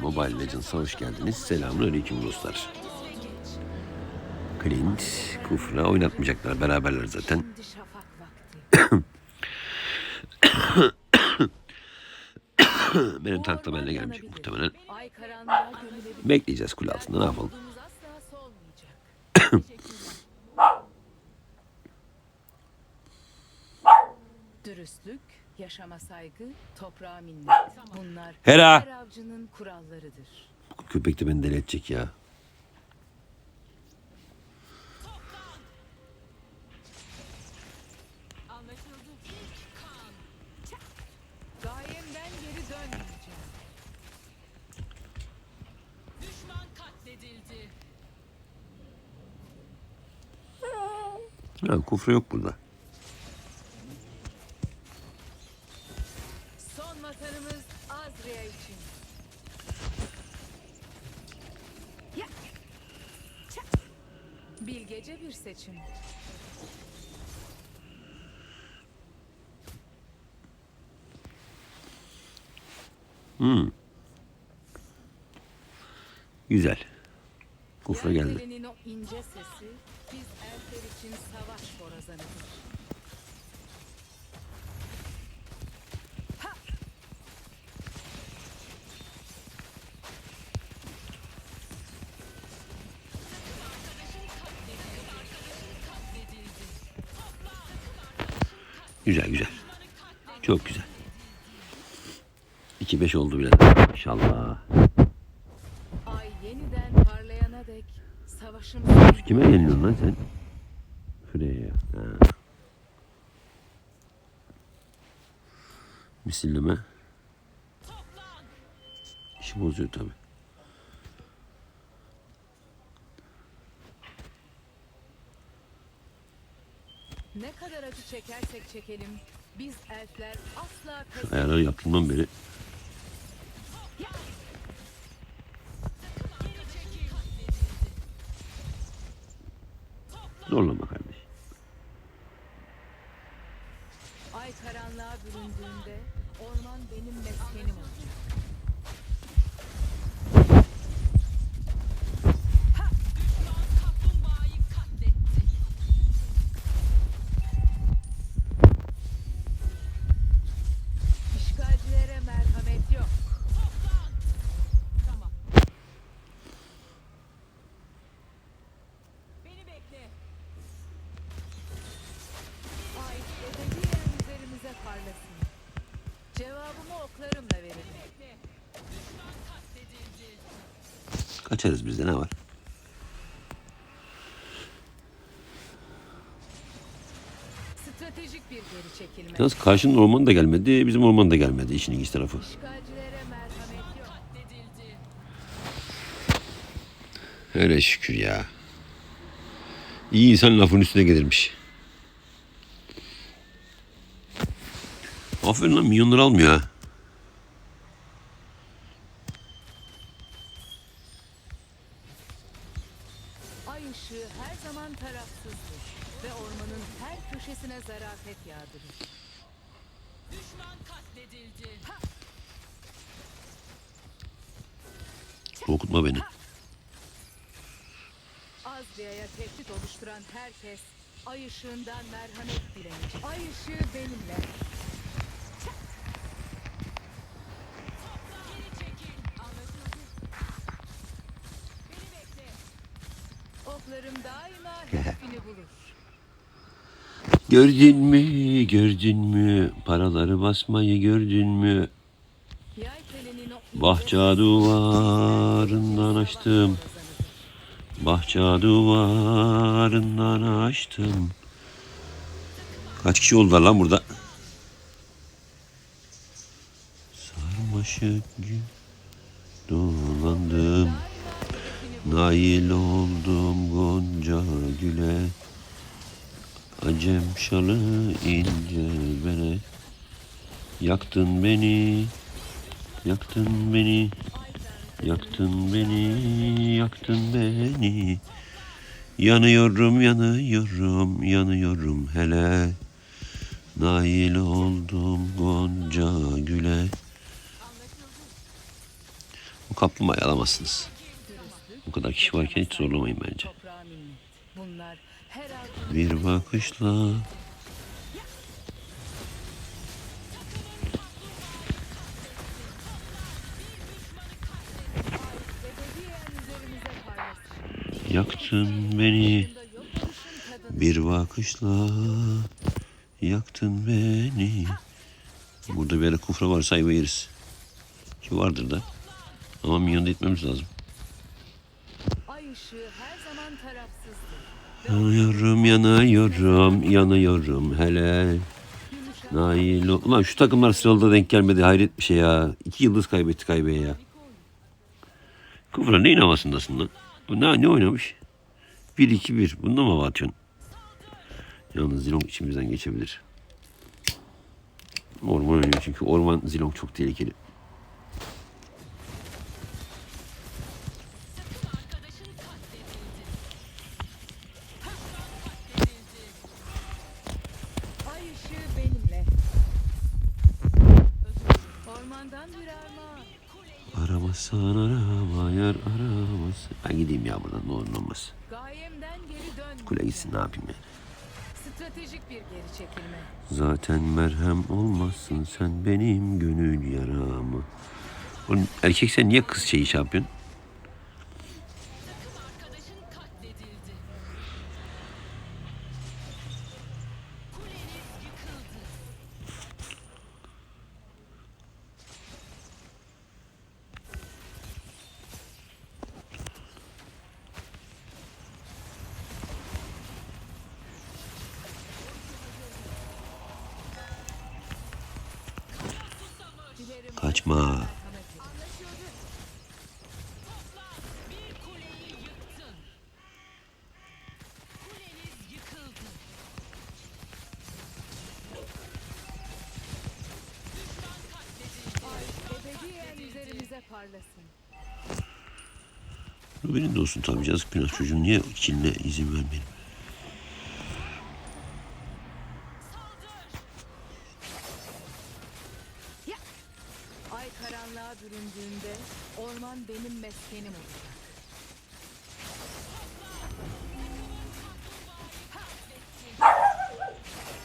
Mobile Legends'a hoş geldiniz. Selamünaleyküm dostlar. Clint, Kufra oynatmayacaklar. Beraberler zaten. Benim tank da benimle gelmeyecek muhtemelen. Bekleyeceğiz kule altında ne yapalım. Dürüstlük, yaşama saygı, toprağa minnet. Bunlar Hera! her avcının kurallarıdır. Köpek de beni deli edecek ya. Gayemden geri dönmeyeceğim. Düşman katledildi. Ha, Kufra yok burada. Son vatanımız Azriya için. Ya. Bilgece bir seçim. Güzel. Kufra geldi. Yelkeninin o ince sesi biz erkekler için savaş borazanıdır. Güzel güzel. Çok güzel. 2-5 oldu bile. İnşallah. Ay yeniden parlayana dek savaşımız Kime yeniliyorsun lan sen? Freya. Ha. Misilleme. İşi bozuyor tabi. Ne kadar acı çekersek çekelim biz elfler asla pes Ayarları yaptığımdan beri zorlama kardeş. Ay karanlığa büründüğünde orman benim meskenim olacak. Kaçarız bizde ne var? Stratejik bir geri çekilme. Yalnız karşının orman da gelmedi, bizim orman da gelmedi işin ilginç tarafı. İşgalcilere merhamet yok. Katledildi. Öyle şükür ya. İyi insan lafın üstüne gelirmiş. Aferin lan milyonları almıyor ha. Zarafet yağdırır. Düşman katledildi. Korkutma beni. Azriya'ya tehdit oluşturan herkes ay ışığından merhamet dilenecek. Ay ışığı benimle. Gördün mü, gördün mü? Paraları basmayı gördün mü? Bahçe duvarından açtım. Bahçe duvarından açtım. Kaç kişi oldular lan burada? Sarmaşık dolandım. Nail oldum Gonca güle. Acem şalı ince bere. Yaktın beni, yaktın beni, yaktın beni, yaktın beni. Yanıyorum, yanıyorum, yanıyorum hele. Nail oldum Gonca güle. Bu kaplumbağayı alamazsınız. Bu kadar kişi varken hiç zorlamayın bence. Bunlar her Bir bakışla yaktın beni. Bir bakışla yaktın beni. Burada bir ara kufra varsa ayva yeriz. Ki vardır da. Ama minyonu da etmemiz lazım. Ay ışığı her zaman tarafsızdır. Yanıyorum, yanıyorum, yanıyorum hele. Nail ol- Ulan şu takımlar sıralda denk gelmedi. Hayret bir şey ya. İki yıldız kaybetti kaybeye ya. Kufra neyin havasındasın lan? Bu ne, ne oynamış? 1-2-1. Bunda mı hava atıyorsun? Yalnız Zilong içimizden geçebilir. Orman oynuyor çünkü orman Zilong çok tehlikeli. Aramazsan arama yar aramazsan. Ben gideyim ya buradan ne olur ne olmaz. Gayemden geri dön. Kule gitsin ne yapayım yani. Stratejik bir geri çekilme. Zaten merhem olmazsın sen benim gönül yaramı. Oğlum erkek sen niye kız şeyi şey yapıyorsun? Bu benim de olsun tabii yazık günah çocuğun niye ikiline izin vermeyelim. Karanlığa büründüğünde orman benim meskenim olacak.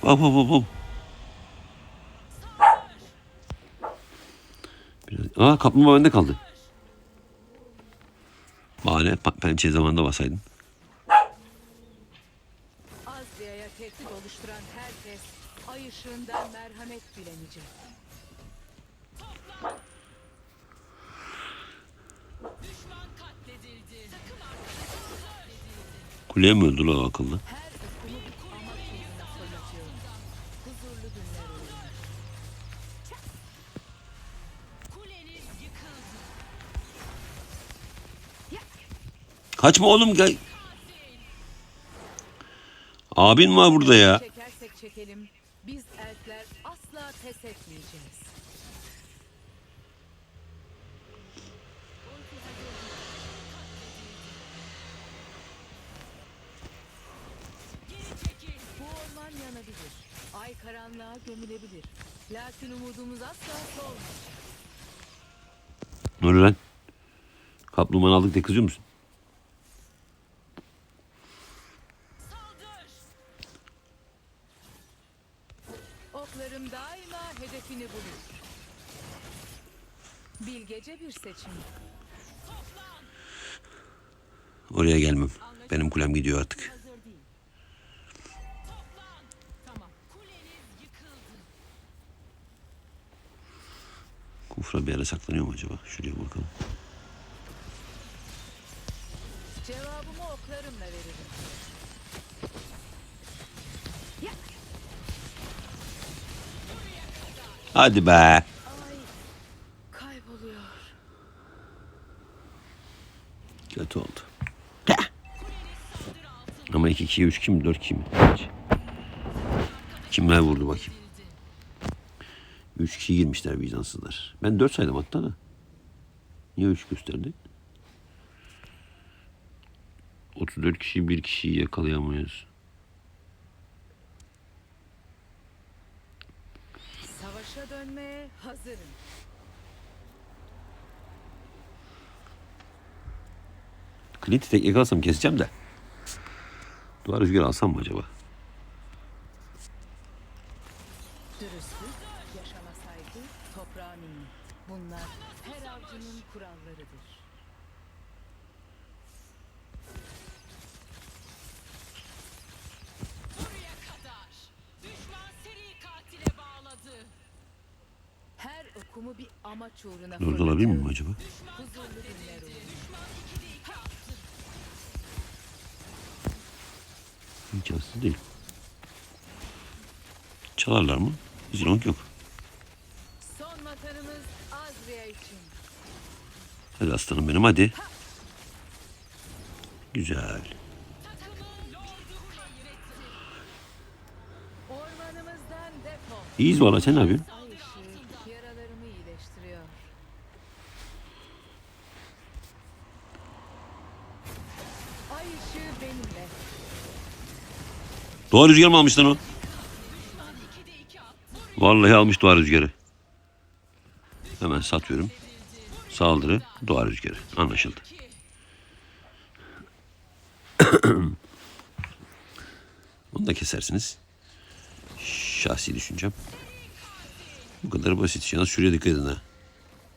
Hop hop hop hop. Aa kaplumbağa bende kaldı. Bahane pençe zamanında basaydın. Azria'ya tehdit oluşturan herkes ay ışığından merhamet dilenecek. Kuleye mi öldü lan akıllı? Kaçma oğlum gel. Abin var burada ya. Çekersek çekelim, biz elfler asla pes etmeyeceğiz. Karanlığa gömülebilir. Lakin umudumuz asla. Ne oluyor lan? Kaplumbağanı aldık diye kızıyor musun? Saldır. Oklarım daima hedefini bulur. Bilgece bir seçim. Oraya gelmem. Benim kulem gidiyor artık. Kufra bir yere saklanıyor mu acaba? Şuraya bakalım. Cevabımı oklarımla veririm. Hadi be. Ay kayboluyor. Kötü oldu. Ama 2 2 3 kim 4 kim? Kimler vurdu bakayım. 3 kişi girmişler vicdansızlar. Ben 4 saydım hatta da. Niye 3 gösterdi? 34 kişi bir kişiyi yakalayamıyoruz. Savaşa dönmeye hazırım. Clint'i tek alsam keseceğim de. Duvar rüzgarı alsam mı acaba? Dürüstlük, yaşama saygı, toprağa minnet. Bunlar her avcının kurallarıdır. Buraya kadar. Düşman seri katile bağladı. Her okumu bir amaç uğruna Orada olabilir miyim acaba? Huzurlu günler olur. Düşman ikide iki attı. İmkansız değil. Çalarlar mı? Zilong yok. Son vatanımız Azriya için. Hadi aslanım benim hadi. Güzel. Ormanımızdan defol. İyiyiz valla sen ne yapıyorsun? Ay ışığı yaralarımı iyileştiriyor. Ay ışığı benimle. Doğa rüzgarı mı almış lan o? Vallahi almış doğa rüzgarı. Hemen satıyorum. Saldırı doğa rüzgarı. Anlaşıldı. Bunu da kesersiniz. Şahsi düşüncem. Bu kadar basit. Yalnız şuraya dikkat edin ha.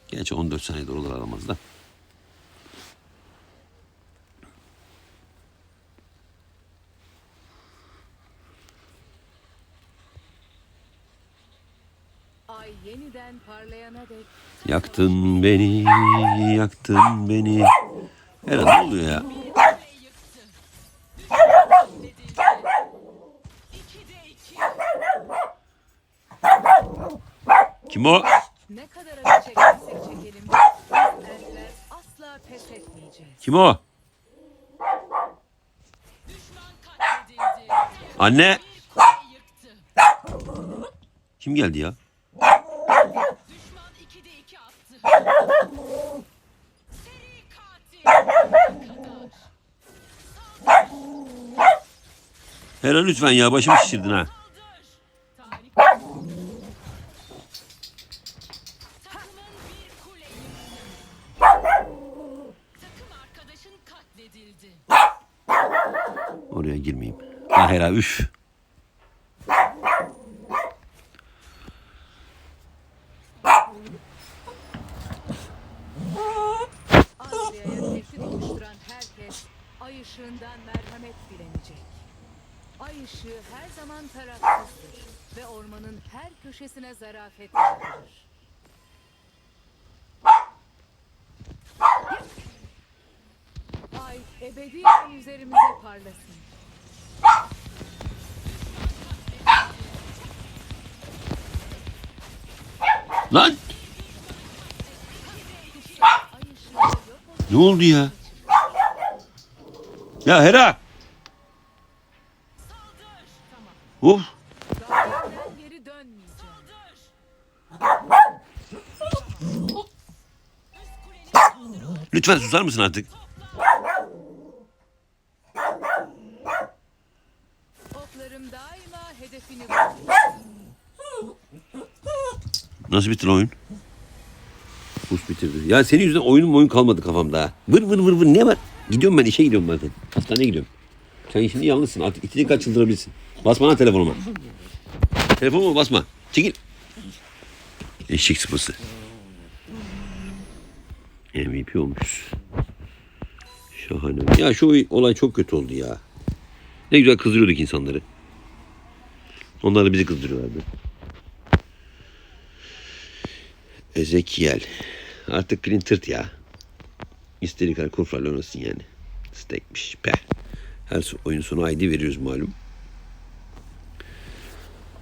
Gerçi 14 saniyede olur aramızda. Ay Yaktın beni, yaktın beni. Herhalde ne oluyor ya? Kim o? ne kadar acı çekersek çekelim erkekler asla pes etmeyeceğiz. Kim o? Anne. Kim geldi ya? Helal lütfen ya başımı şişirdin ha. Oraya girmeyeyim. Ha Hera üf. Azriya'ya nefret oluşturan herkes ay ışığından merhamet dilenecek. Ay ışığı her zaman tarafsızdır ve ormanın her köşesine zarafet yağdırır. Ay ebediyen üzerimize parlasın. Lan ne oldu ya? Ya Hera. Of. Lütfen susar mısın artık? Oklarım daima hedefini bulur. Nasıl bitti oyun? Buz bitirdi. Ya senin yüzünden oyunun oyun kalmadı kafamda. ha. Vır vır vır vır ne var? Gidiyorum ben işe gidiyorum zaten. Hastaneye gidiyorum. Sen şimdi yalnızsın. Artık itini kaç çıldırabilirsin. Basma lan telefonuma. Telefonuma basma. Çekil. Eşek sıpası. MVP olmuş. Şahane. Ya şu olay çok kötü oldu ya. Ne güzel kızdırıyorduk insanları. Onlar da bizi kızdırıyorlardı. Ezekiel. Artık Clint ya. İstediği kadar kufrayla oynasın yani. Stekmiş. Be. Her oyun sonu ID veriyoruz malum.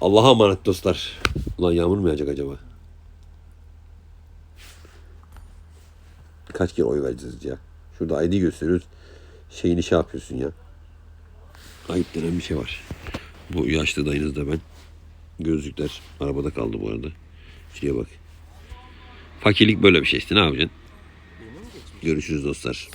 Allah'a emanet dostlar. Ulan yağmur mu yağacak acaba? Kaç kere oy vereceğiz ya? Şurada ID gösteriyoruz. Şeyini şey yapıyorsun ya. Ayıp denen bir şey var. Bu yaşlı dayınız da ben. Gözlükler arabada kaldı bu arada. Şuraya bak. Fakirlik böyle bir şey işte ne yapacaksın? Görüşürüz dostlar.